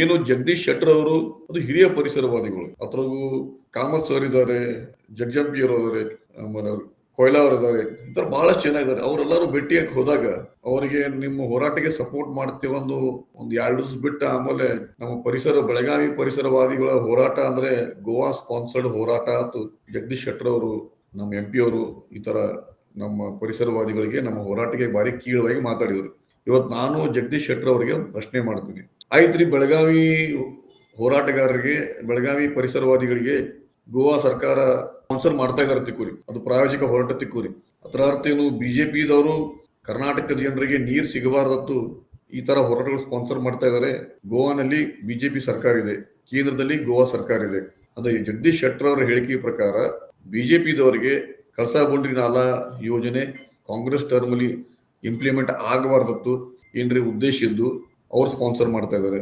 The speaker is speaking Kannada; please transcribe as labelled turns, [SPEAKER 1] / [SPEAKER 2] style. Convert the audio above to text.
[SPEAKER 1] ಏನು ಜಗದೀಶ್ ಶೆಟ್ಟರ್ ಅವರು, ಅದು ಹಿರಿಯ ಪರಿಸರವಾದಿಗಳು. ಅದ್ರಗೂ ಕಾಮತ್ ಸರ್ ಇದ್ದಾರೆ ಜಗಜಂಪಿಯರ್ ಇದ್ದಾರೆ, ಆಮೇಲೆ ಕೊಯ್ಲಾ ಅವರು ಇದ್ದಾರೆ ಇತರ ಬಹಳಷ್ಟು ಜನ ಇದ್ದಾರೆ. ಅವರೆಲ್ಲರೂ ಭೇಟಿಯಾಗಿ ಹೋದಾಗ ಅವರಿಗೆ ನಿಮ್ಮ ಹೋರಾಟಕ್ಕೆ ಸಪೋರ್ಟ್ ಮಾಡ್ತೇವೆ ಒಂದು ಒಂದು ಎರಡು ದಿವಸ ಬಿಟ್ಟು ಆಮೇಲೆ ನಮ್ಮ ಪರಿಸರ, ಬೆಳಗಾವಿ ಪರಿಸರವಾದಿಗಳ ಹೋರಾಟ ಅಂದ್ರೆ ಗೋವಾ ಸ್ಪಾನ್ಸರ್ಡ್ ಹೋರಾಟ ಆತು ಜಗದೀಶ್ ಶೆಟ್ಟರ್ ಅವರು, ನಮ್ಮ ಎಂ ಪಿ ಅವರು ಈ ತರ ನಮ್ಮ ಪರಿಸರವಾದಿಗಳಿಗೆ ನಮ್ಮ ಹೋರಾಟಕ್ಕೆ ಭಾರಿ ಕೀಳವಾಗಿ ಮಾತಾಡಿದರು. ಇವತ್ತು ನಾನು ಜಗದೀಶ್ ಶೆಟ್ಟರ್ ಅವರಿಗೆ ಪ್ರಶ್ನೆ ಮಾಡ್ತೀನಿ. ಆಯ್ತ್ರಿ, ಬೆಳಗಾವಿ ಹೋರಾಟಗಾರರಿಗೆ, ಬೆಳಗಾವಿ ಪರಿಸರವಾದಿಗಳಿಗೆ ಗೋವಾ ಸರ್ಕಾರ ಸ್ಪಾನ್ಸರ್ ಮಾಡ್ತಾ ಇದಾರೆ ತಿಕ್ಕೂರಿ. ಅದು ಪ್ರಾಯೋಜಿಕ ಹೋರಾಟ ತಿಕ್ಕೂರಿ. ಅದರ ಅರ್ಥ ಏನು ಬಿಜೆಪಿದವರು ಕರ್ನಾಟಕದ ಜನರಿಗೆ ನೀರು ಸಿಗಬಾರದತ್ತು ಈ ತರ ಹೋರಾಟಗಳು ಸ್ಪಾನ್ಸರ್ ಮಾಡ್ತಾ ಇದ್ದಾರೆ. ಗೋವಾನಲ್ಲಿ ಬಿಜೆಪಿ ಸರ್ಕಾರ ಇದೆ. ಕೇಂದ್ರದಲ್ಲಿ ಗೋವಾ ಸರ್ಕಾರ ಇದೆ. ಅಂದ್ರೆ ಜಗದೀಶ್ ಶೆಟ್ಟರ್ ಅವರ ಹೇಳಿಕೆ ಪ್ರಕಾರ ಬಿಜೆಪಿದವರಿಗೆ ಕಳಸಾ ಬಂಡ್ರಿ ನಾಲಾ ಯೋಜನೆ ಕಾಂಗ್ರೆಸ್ ಟರ್ಮಲ್ಲಿ ಇಂಪ್ಲಿಮೆಂಟ್ ಆಗಬಾರ್ದತ್ತು. ಏನ್ರಿ ಉದ್ದೇಶ ಇದ್ದು? ಅವ್ರು ಸ್ಪಾನ್ಸರ್ ಮಾಡ್ತಾ ಇದ್ದಾರೆ